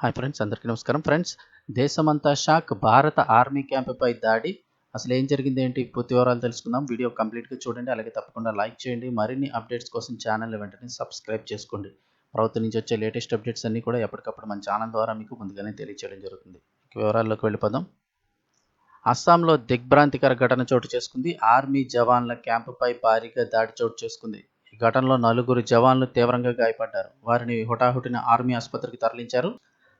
Hi friends అందరికీ నమస్కారం. Friends దేశమంతా షాక్ భారత ఆర్మీ క్యాంపుపై దాడి. అసలు ఏం జరిగింది ఏంటి పూర్తి వివరాలు తెలుసుకుందాం. వీడియో కంప్లీట్గా చూడండి అలాగే తప్పకుండా లైక్ చేయండి. మరిన్ని అప్డేట్స్ కోసం ఛానల్ వెంటనే సబ్స్క్రైబ్ చేసుకోండి. ప్రభుత్వం నుంచి వచ్చే లేటెస్ట్ అప్డేట్స్ అన్నీ కూడా ఎప్పటికప్పుడు మన ఛానల్ ద్వారా మీకు ముందుగానే తెలియచేయడం జరుగుతుంది. వివరాల్లోకి వెళ్ళిపోదాం. అస్సాంలో దిగ్భ్రాంతికర ఘటన చోటు చేసుకుంది. ఆర్మీ జవాన్ల క్యాంపుపై భారీగా దాడి చోటు చేసుకుంది. ఈ ఘటనలో నలుగురు జవాన్లు తీవ్రంగా గాయపడ్డారు. వారిని హుటాహుటిన ఆర్మీ ఆసుపత్రికి తరలించారు.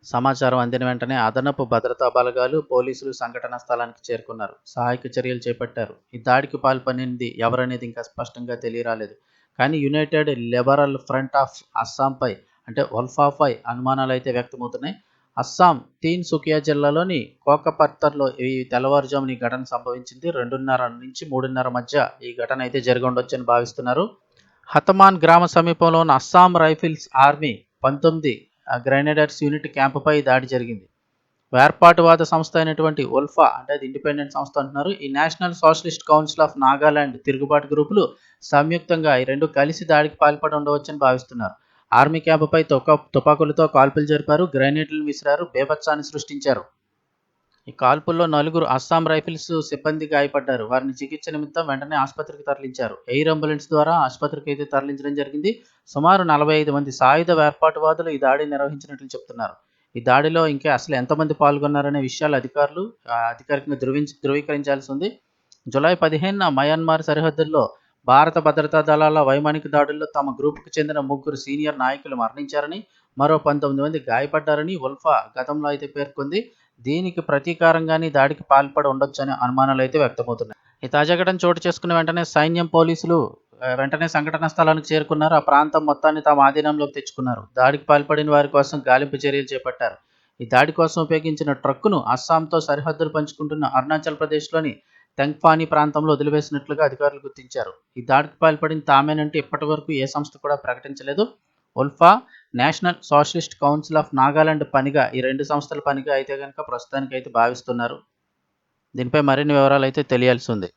సమాచారం అందిన వెంటనే అదనపు భద్రతా బలగాలు పోలీసులు సంఘటనా స్థలానికి చేరుకున్నారు. సహాయక చర్యలు చేపట్టారు. ఈ దాడికి పాల్పడింది ఎవరనేది ఇంకా స్పష్టంగా తెలియరాలేదు. కానీ యునైటెడ్ లిబరల్ ఫ్రంట్ ఆఫ్ అస్సాంపై అంటే వల్ఫాపై అనుమానాలు అయితే వ్యక్తమవుతున్నాయి. అస్సాం తీన్ సుకియా జిల్లాలోని కోకపత్తర్లో ఈ తెల్లవారుజామున ఈ ఘటన సంభవించింది. రెండున్నర నుంచి మూడున్నర మధ్య ఈ ఘటన అయితే జరగొండొచ్చని భావిస్తున్నారు. హతమాన్ గ్రామ సమీపంలో ఉన్న అస్సాం రైఫిల్స్ ఆర్మీ పంతొమ్మిది గ్రెనేడర్స్ యూనిట్ క్యాంపుపై దాడి జరిగింది. వేర్పాటువాద సంస్థ అయినటువంటి ఉల్ఫా అంటే అది ఇండిపెండెంట్ సంస్థ అంటున్నారు. ఈ National Socialist Council of Nagaland తిరుగుబాటు గ్రూపులు సంయుక్తంగా ఈ రెండు కలిసి దాడికి పాల్పడి ఉండవచ్చని భావిస్తున్నారు. ఆర్మీ క్యాంపుపై తుపాకులతో కాల్పులు జరిపారు. గ్రైనేడ్లను విసిరారు. బేభత్సాన్ని సృష్టించారు. ఈ కాల్పుల్లో నలుగురు అస్సాం రైఫిల్స్ సిబ్బంది గాయపడ్డారు. వారిని చికిత్స నిమిత్తం వెంటనే ఆసుపత్రికి తరలించారు. ఎయిర్ అంబులెన్స్ ద్వారా ఆసుపత్రికి అయితే తరలించడం జరిగింది. సుమారు నలభై ఐదు మంది సాయుధ వేర్పాటువాదులు ఈ దాడి నిర్వహించినట్లు చెప్తున్నారు. ఈ దాడిలో ఇంకా అసలు ఎంతమంది పాల్గొన్నారనే విషయాలు అధికారులు అధికారికంగా ధృవించి ధృవీకరించాల్సి ఉంది. జులై పదిహేనున మయన్మార్ సరిహద్దుల్లో భారత భద్రతా దళాల వైమానిక దాడుల్లో తమ గ్రూపుకు చెందిన ముగ్గురు సీనియర్ నాయకులు మరణించారని మరో పంతొమ్మిది మంది గాయపడ్డారని ఉల్ఫా గతంలో అయితే పేర్కొంది. దీనికి ప్రతీకారంగానే దాడికి పాల్పడి ఉండొచ్చనే అనుమానాలు అయితే వ్యక్తమవుతున్నాయి. ఈ తాజా ఘటన చోటు చేసుకున్న వెంటనే సైన్యం పోలీసులు వెంటనే సంఘటన స్థలానికి చేరుకున్నారు. ఆ ప్రాంతం మొత్తాన్ని తాము ఆధీనంలోకి తెచ్చుకున్నారు. దాడికి పాల్పడిన వారి కోసం గాలింపు చర్యలు చేపట్టారు. ఈ దాడి కోసం ఉపయోగించిన ట్రక్కును అస్సాంతో సరిహద్దులు పంచుకుంటున్న అరుణాచల్ ప్రదేశ్లోని తెంగ్ఫానీ ప్రాంతంలో వదిలివేసినట్లుగా అధికారులు గుర్తించారు. ఈ దాడికి పాల్పడిన తామేనంటే ఇప్పటి వరకు ఏ సంస్థ కూడా ప్రకటించలేదు. ULFA National Socialist Council of Nagaland పనిగా ఈ రెండు సంస్థల పనిగా అయితే కనుక ప్రస్తుతానికి అయితే భావిస్తున్నారు. దీనిపై మరిన్ని వివరాలు అయితే తెలియాల్సి ఉంది.